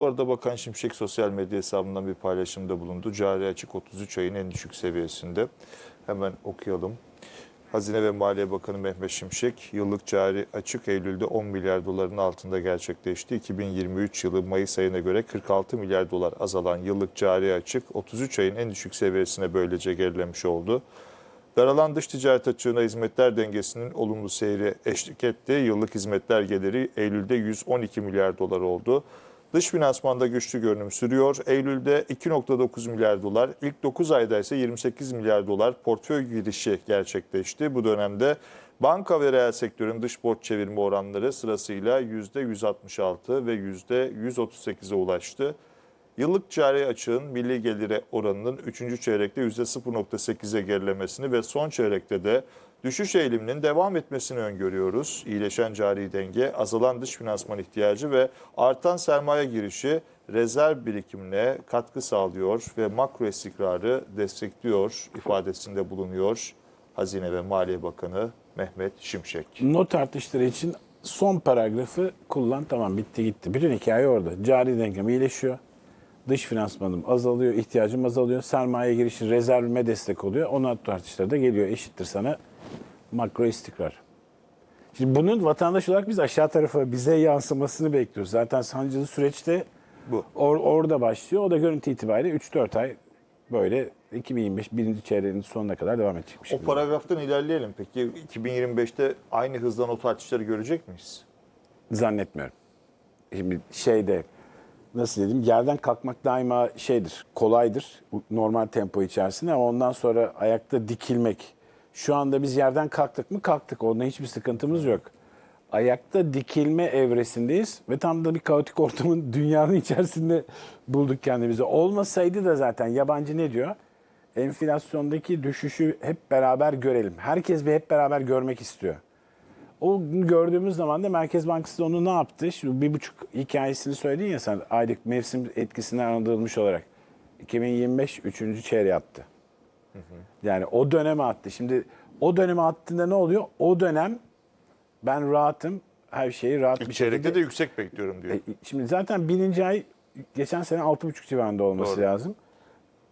Bu arada Bakan Şimşek sosyal medya hesabından bir paylaşımda bulundu. Cari açık 33 ayın en düşük seviyesinde. Hemen okuyalım. Hazine ve Maliye Bakanı Mehmet Şimşek, yıllık cari açık Eylül'de 10 milyar doların altında gerçekleşti. 2023 yılı Mayıs ayına göre 46 milyar dolar azalan yıllık cari açık 33 ayın en düşük seviyesine böylece gerilemiş oldu. Daralan dış ticaret açığına hizmetler dengesinin olumlu seyri eşlik etti. Yıllık hizmetler geliri Eylül'de 112 milyar dolar oldu. Dış finansmanda güçlü görünüm sürüyor. Eylül'de 2.9 milyar dolar, ilk 9 ayda ise 28 milyar dolar portföy girişi gerçekleşti. Bu dönemde banka ve reel sektörün dış borç çevirme oranları sırasıyla %166 ve %138'e ulaştı. Yıllık cari açığın milli gelire oranının 3. çeyrekte %0.8'e gerilemesini ve son çeyrekte de düşüş eğiliminin devam etmesini öngörüyoruz. İyileşen cari denge, azalan dış finansman ihtiyacı ve artan sermaye girişi rezerv birikimine katkı sağlıyor ve makro istikrarı destekliyor ifadesinde bulunuyor Hazine ve Maliye Bakanı Mehmet Şimşek. Not artışları için son paragrafı kullan tamam bitti gitti. Bütün hikaye orada. Cari dengem iyileşiyor. Dış finansmanım azalıyor, ihtiyacım azalıyor. Sermaye girişi rezervime destek oluyor. O not artışları da geliyor. Eşittir sana makro istikrar. Şimdi bunun vatandaş olarak biz aşağı tarafa bize yansımasını bekliyoruz. Zaten sancılı süreçte Bu. or- orada başlıyor. O da görüntü itibariyle 3-4 ay böyle 2025 birinci çeyreğinin sonuna kadar devam edecekmiş. O paragraftan ilerleyelim. Peki 2025'te aynı hızla not artışları görecek miyiz? Zannetmiyorum. Şimdi şeyde nasıl dedim yerden kalkmak daima şeydir, kolaydır normal tempo içerisinde ama ondan sonra ayakta dikilmek. Şu anda biz yerden kalktık mı? Kalktık. Onda hiçbir sıkıntımız yok. Ayakta dikilme evresindeyiz ve tam da bir kaotik ortamın dünyanın içerisinde bulduk kendimizi. Olmasaydı da zaten yabancı ne diyor? Enflasyondaki düşüşü hep beraber görelim. Herkes bir hep beraber görmek istiyor. O gördüğümüz zaman da Merkez Bankası da onu ne yaptı? Şimdi bir buçuk hikayesini söyledin ya sen aylık mevsim etkisinden arındırılmış olarak. 2025 üçüncü Yani o döneme attı. Şimdi o döneme attığında ne oluyor? O dönem ben rahatım, her şeyi rahat İlk bir çeyrekte şekilde... de yüksek bekliyorum diyor. E, Şimdi zaten birinci ay geçen sene 6,5 civarında olması Doğru. lazım.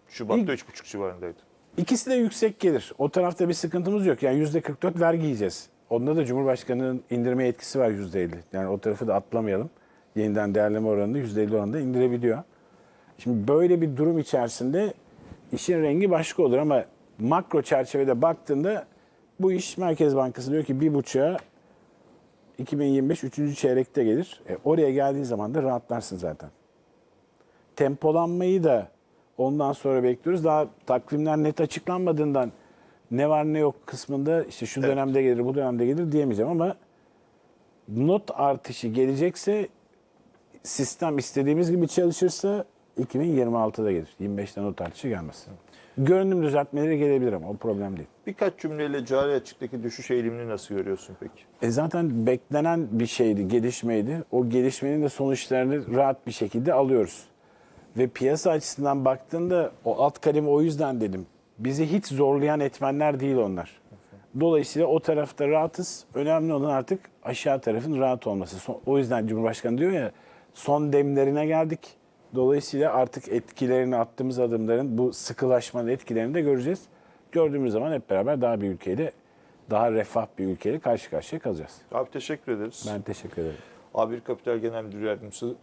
Şubat'ta ilk- 3,5 civarındaydı. İkisi de yüksek gelir. O tarafta bir sıkıntımız yok. Yani yüzde 44 vergi yiyeceğiz. Onda da Cumhurbaşkanı'nın indirme yetkisi var yüzde 50. Yani o tarafı da atlamayalım. Yeniden değerleme oranında yüzde 50 oranında indirebiliyor. Şimdi böyle bir durum içerisinde işin rengi başka olur ama makro çerçevede baktığında bu iş Merkez Bankası diyor ki bir buçuğa 2025 üçüncü çeyrekte gelir. E, oraya geldiği zaman da rahatlarsın zaten tempolanmayı da ondan sonra bekliyoruz. Daha takvimler net açıklanmadığından ne var ne yok kısmında işte şu dönemde gelir, bu dönemde gelir diyemeyeceğim ama not artışı gelecekse sistem istediğimiz gibi çalışırsa 2026'da gelir. 25'ten not artışı gelmez. Görünüm düzeltmeleri gelebilir ama o problem değil. Birkaç cümleyle cari açıktaki düşüş eğilimini nasıl görüyorsun peki? E zaten beklenen bir şeydi, gelişmeydi. O gelişmenin de sonuçlarını rahat bir şekilde alıyoruz. Ve piyasa açısından baktığında o alt kalemi o yüzden dedim. Bizi hiç zorlayan etmenler değil onlar. Dolayısıyla o tarafta rahatız. Önemli olan artık aşağı tarafın rahat olması. O yüzden Cumhurbaşkanı diyor ya son demlerine geldik. Dolayısıyla artık etkilerini attığımız adımların bu sıkılaşmanın etkilerini de göreceğiz. Gördüğümüz zaman hep beraber daha bir ülkeyle, daha refah bir ülkeyle karşı karşıya kalacağız. Abi teşekkür ederiz. Ben teşekkür ederim. A1 Kapital Genel Müdür Yardımcısı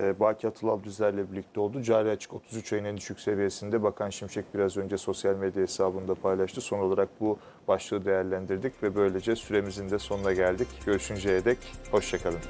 e, Baki Atılal Düzer'le birlikte oldu. Cari açık 33 ayın en düşük seviyesinde. Bakan Şimşek biraz önce sosyal medya hesabında paylaştı. Son olarak bu başlığı değerlendirdik ve böylece süremizin de sonuna geldik. Görüşünceye dek hoşçakalın.